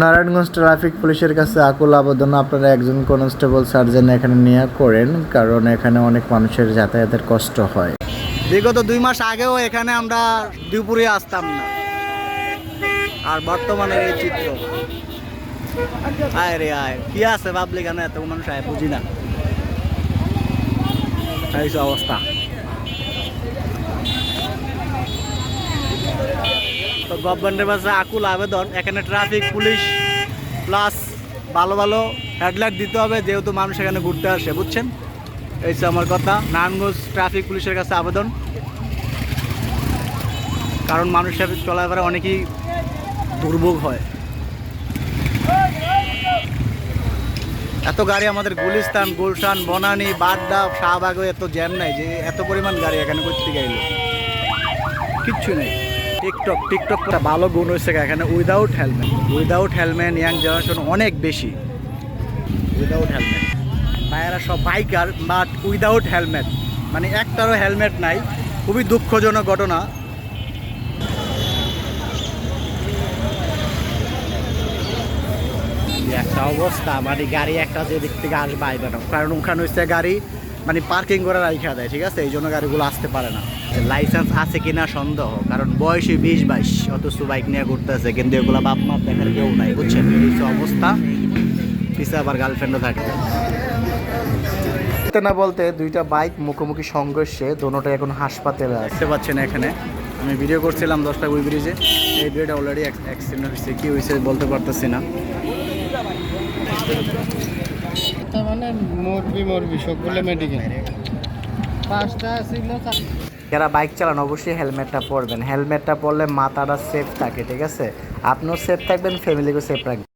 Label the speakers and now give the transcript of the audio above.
Speaker 1: Narayanganj traffic পুলিশের কাছে আকুল আবেদন, আপনারা একজন কনস্টেবল সার্জেন এখানে নিয়ে করেন, কারণ এখানে অনেক মানুষের যাতায়াতের কষ্ট হয়।
Speaker 2: বিগত দুই মাস আগেও এখানে আমরা দুপুরে আসতাম না। আর বর্তমানে এই চিত্র। আয় রে আয়, কি আছে ভাবলি কেন এত মানুষ আয়, বুঝি না। অবস্থা। তো গভর্নমেন্টের কাছে আকুল আবেদন। এখানে ট্রাফিক পুলিশ প্লাস ভালো ভালো হেডলাইট দিতে হবে, যেহেতু মানুষ এখানে ঘুরতে আসে, বুঝছেন? এই আমার কথা। নারায়ণগঞ্জ ট্রাফিক পুলিশের কাছে আবেদন। কারণ মানুষের চলাফেরা অনেকই দুর্ভোগ হয়। এত গাড়ি আমাদের গুলিস্তান, গুলশান, বনানী, বাড্ডা শাহবাগে এত জ্যাম নাই যে এত পরিমাণ গাড়ি এখানে করতে গেল। কিচ্ছু নেই। টিকটক টিকটক একটা ভালো গুণ হয়েছে এখানে without helmet without helmet young generation অনেক বেশি। উইদাউট হেলমেট ভাইয়েরা সব বাইকার বাট উইদাউট হেলমেট মানে একটারও হেলমেট নাই, খুবই দুঃখজনক ঘটনা। একটা অবস্থা মানে গাড়ি একটা যে দিক থেকে আসবে না। কারণ ওখানে হচ্ছে গাড়ি মানে পার্কিং করে রাইখা দেয় ঠিক আছে? এই জন্য গাড়িগুলো আসতে পারে না। লাইসেন্স আছে কিনা সন্দেহ কারণ বয়সী বিশ বাইশ অথচ বাইক নিয়ে ঘুরতেছে কিন্তু এগুলো বাপ মাপ দেখার কেউ নাই বুঝছেন? এই অবস্থা। পিছে আবার গার্লফ্রেন্ডও থাকে
Speaker 1: বলতে না বলতে দুইটা বাইক মুখোমুখি সংঘর্ষে দোনোটা এখন হাসপাতালে
Speaker 2: আসতে পাচ্ছেন এখানে। আমি ভিডিও করছিলাম দশটা উই ব্রিজে এই ভিডিওটা অলরেডি অ্যাক্সিডেন্ট হয়েছে কি হয়েছে বলতে পারতেছি না।
Speaker 3: মেডিকেল
Speaker 1: যারা বাইক চালান, অবশ্যই হেলমেটটা পরবেন। হেলমেটটা পরলে মাথাটা সেফ থাকে, ঠিক আছে? আপনিও সেফ থাকবেন ফ্যামিলিকেও সেফ রাখবেন।